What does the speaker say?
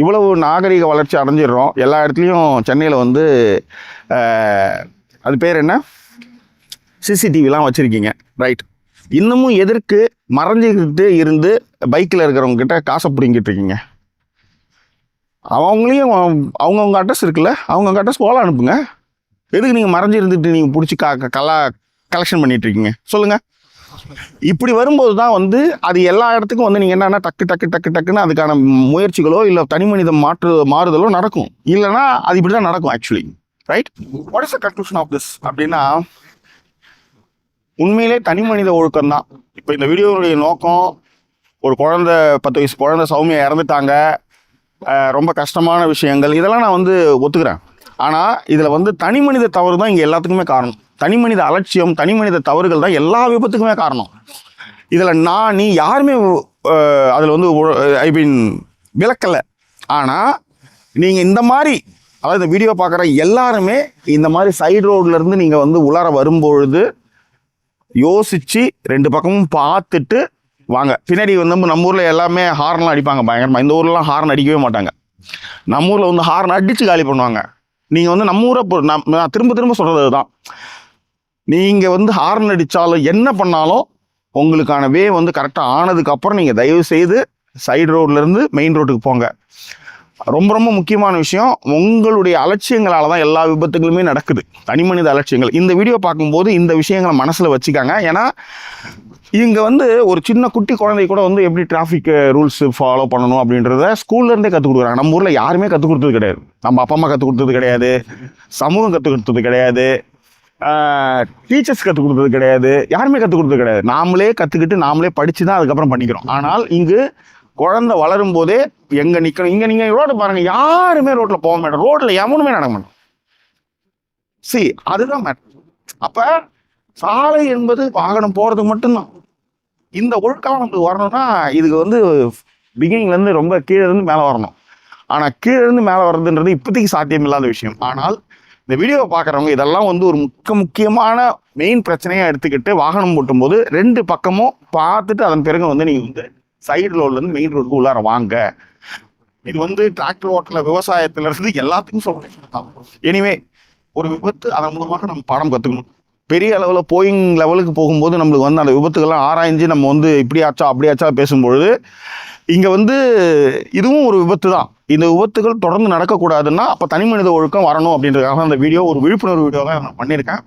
இவ்வளவு நாகரிக வளர்ச்சி அடைஞ்சிடுறோம். எல்லா இடத்துலையும் சென்னையில் வந்து அது பேர் என்ன? சிசிடிவிலாம் வச்சுருக்கீங்க. ரைட் இன்னமும் எதற்கு மறைஞ்சிக்கிட்டு இருந்து பைக்கில் இருக்கிறவங்க கிட்ட காசை பிடிங்கிட்டு இருக்கீங்க. அவங்களையும் அவங்கவுங்க அட்ரஸ் இருக்குல்ல அவங்கவுங்க அட்ரஸ் போல அனுப்புங்க. எதுக்கு நீங்கள் மறைஞ்சு இருந்துட்டு நீங்கள் பிடிச்சி கா கலா கலெக்ஷன் பண்ணிகிட்ருக்கீங்க சொல்லுங்கள் இப்படி வரும்போது தான் வந்து அது எல்லா இடத்துக்கும் வந்து நீங்கள் என்னென்னா டக்கு டக்கு டக்கு டக்குன்னு அதுக்கான முயற்சிகளோ இல்லை தனி மனித மாற்று மாறுதலோ நடக்கும். இல்லைன்னா அது இப்படி தான் நடக்கும் actually right what is the conclusion of this அப்படின்னா உண்மையிலே தனி மனித ஒழுக்கம் தான் இப்போ இந்த வீடியோனுடைய நோக்கம் ஒரு குழந்தை பத்து வயசு குழந்தை சௌமியா இறந்துட்டாங்க. ரொம்ப கஷ்டமான விஷயங்கள். இதெல்லாம் நான் வந்து ஒத்துக்கிறேன். ஆனால் இதில் வந்து தனி மனித தவறு தான் இங்கே எல்லாத்துக்குமே காரணம். தனி மனித அலட்சியம் தனி மனித தவறுகள் தான் எல்லா விபத்துக்குமே காரணம். இதில் நான் நீ யாருமே அதில் வந்து ஐ மீன் விளக்கலை. ஆனால் நீங்கள் இந்த மாதிரி அதாவது இந்த வீடியோ பார்க்குற எல்லாருமே இந்த மாதிரி சைடு ரோட்லேருந்து நீங்கள் வந்து உலார வரும்பொழுது யோசித்து ரெண்டு பக்கமும் பார்த்துட்டு வாங்க. பின்னாடி வந்து நம்ம ஊரில் எல்லாமே ஹார்ன்லாம் அடிப்பாங்க பயங்கரமாக இந்த ஊர்லலாம் ஹார்ன் அடிக்கவே மாட்டாங்க. நம்ம ஊரில் வந்து ஹார்ன் அடித்து காலி பண்ணுவாங்க. நீங்கள் வந்து நம்ம ஊரை பொ- நான் திரும்ப திரும்ப சொல்கிறது தான் நீங்கள் வந்து ஹார்ன் அடித்தாலும் என்ன பண்ணாலும் உங்களுக்கான வே வந்து கரெக்டாக ஆனதுக்கப்புறம் நீங்கள் தயவு செய்து சைடு ரோட்லேருந்து மெயின் ரோட்டுக்கு போங்க. ரொம்ப ரொம்ப முக்கியமான விஷயம் உங்களுடைய அலட்சியங்களால தான் எல்லா விபத்துகளுமே நடக்குது. தனி மனித அலட்சியங்கள். இந்த வீடியோ பார்க்கும்போது இந்த விஷயங்களை மனசில் வச்சுக்காங்க. ஏன்னா இங்கே வந்து ஒரு சின்ன குட்டி குழந்தை கூட வந்து எப்படி டிராஃபிக் ரூல்ஸ் ஃபாலோ பண்ணணும் அப்படின்றத ஸ்கூல்லேருந்தே கற்றுக் கொடுக்குறாங்க. நம்ம ஊரில் யாருமே கற்றுக் கொடுத்தது கிடையாது. நம்ம அப்பா அம்மா கற்றுக் கொடுத்தது கிடையாது. சமூகம் கற்றுக் கொடுத்தது கிடையாது. டீச்சர்ஸ் கற்றுக் கொடுத்தது கிடையாது. யாருமே கற்றுக் கொடுத்தது கிடையாது. நாமளே கற்றுக்கிட்டு நாமளே படித்து தான் அதுக்கப்புறம் பண்ணிக்கிறோம். ஆனால் இங்கு குழந்தை வளரும் போதே எங்கே நிற்கணும் இங்கே நீங்கள் ரோடு பாருங்க. யாருமே ரோட்டில் போக மாட்டோம். ரோட்டில் எவனுமே நடக்க மாட்டோம். சி அதுதான் மேட்டர் அப்போ சாலை என்பது வாகனம் போகிறதுக்கு மட்டும்தான். இந்த ஒழுக்கம் நமக்கு வரணும்னா இதுக்கு வந்து பிகினிங்லேருந்து ரொம்ப கீழே இருந்து மேலே வரணும். ஆனால் கீழே இருந்து மேலே வர்றதுன்றது இப்போதைக்கு சாத்தியம் இல்லாத விஷயம். ஆனால் இந்த வீடியோவை பார்க்குறவங்க இதெல்லாம் வந்து ஒரு முக்க முக்கியமான மெயின் பிரச்சனையாக எடுத்துக்கிட்டு வாகனம் ஓட்டும்போது ரெண்டு பக்கமும் பார்த்துட்டு அதன் பிறகு வந்து நீங்கள் வந்து சைடு ரோட்லேருந்து மெயின் ரோடுக்கு உள்ளார வாங்க. இது வந்து டிராக்டர் ஓட்டல விவசாயத்துல இருந்து எல்லாத்துக்கும் சொல்றேன். எனிவே ஒரு விபத்து அதன் மூலமாக நம்ம பாடம் கற்றுக்கணும் பெரிய அளவில் போயிங் லெவலுக்கு போகும்போது நம்மளுக்கு வந்து அந்த விபத்துக்கெல்லாம் ஆராய்ஞ்சு நம்ம வந்து இப்படி ஆச்சா அப்படி ஆச்சா பேசும்பொழுது இங்கே வந்து இதுவும் ஒரு விபத்து தான் இந்த விபத்துகள் தொடர்ந்து நடக்கக்கூடாதுன்னா அப்போ தனி மனித ஒழுக்கம் வரணும் அப்படின்றதுக்காக அந்த வீடியோ ஒரு விழிப்புணர்வு வீடியோவாக நான் பண்ணியிருக்கேன்.